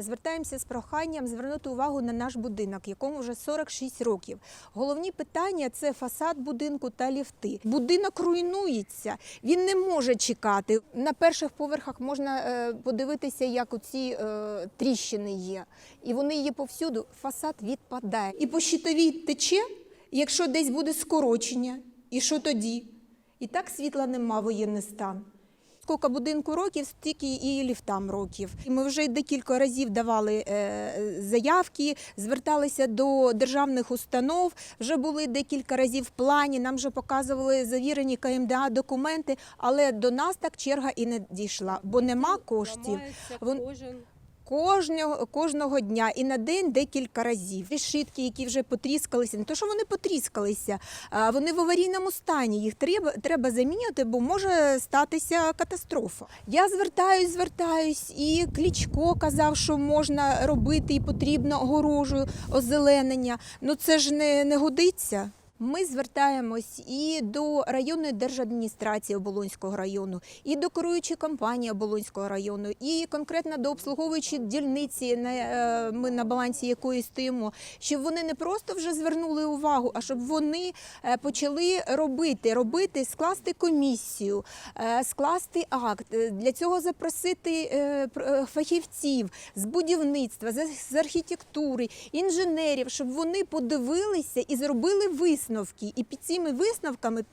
Звертаємося з проханням звернути увагу на наш будинок, якому вже 46 років. Головні питання це фасад будинку та ліфти. Будинок руйнується, він не може чекати. На перших поверхах можна е, подивитися, як оці е, тріщини є, і вони є повсюду. Фасад відпадає. І по щитовій тече, якщо десь буде скорочення, і що тоді? І так світла нема воєнний стан. Скільки будинку років, стільки і ліфтам років. І Ми вже декілька разів давали е, заявки, зверталися до державних установ. Вже були декілька разів в плані. Нам вже показували завірені КМДА документи, але до нас так черга і не дійшла, бо нема коштів. Ламається кожен. Кожного, кожного дня і на день декілька разів. Решітки, які вже потріскалися, не то, що вони потріскалися, вони в аварійному стані. Їх треба, треба замінювати, бо може статися катастрофа. Я звертаюсь, звертаюсь, і Клічко казав, що можна робити і потрібно огорожу, озеленення. Ну це ж не, не годиться. Ми звертаємось і до районної держадміністрації Оболонського району, і до керуючої компанії Оболонського району, і конкретно до обслуговуючої дільниці, е, ми на балансі якої стоїмо, щоб вони не просто вже звернули увагу, а щоб вони е, почали робити, робити, скласти комісію, е, скласти акт. Для цього запросити фахівців з будівництва, з архітектури, інженерів, щоб вони подивилися і зробили висновки. І під цими висновками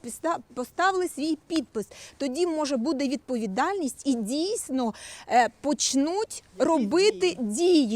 поставили свій підпис. Тоді може буде відповідальність і дійсно е, почнуть робити дії.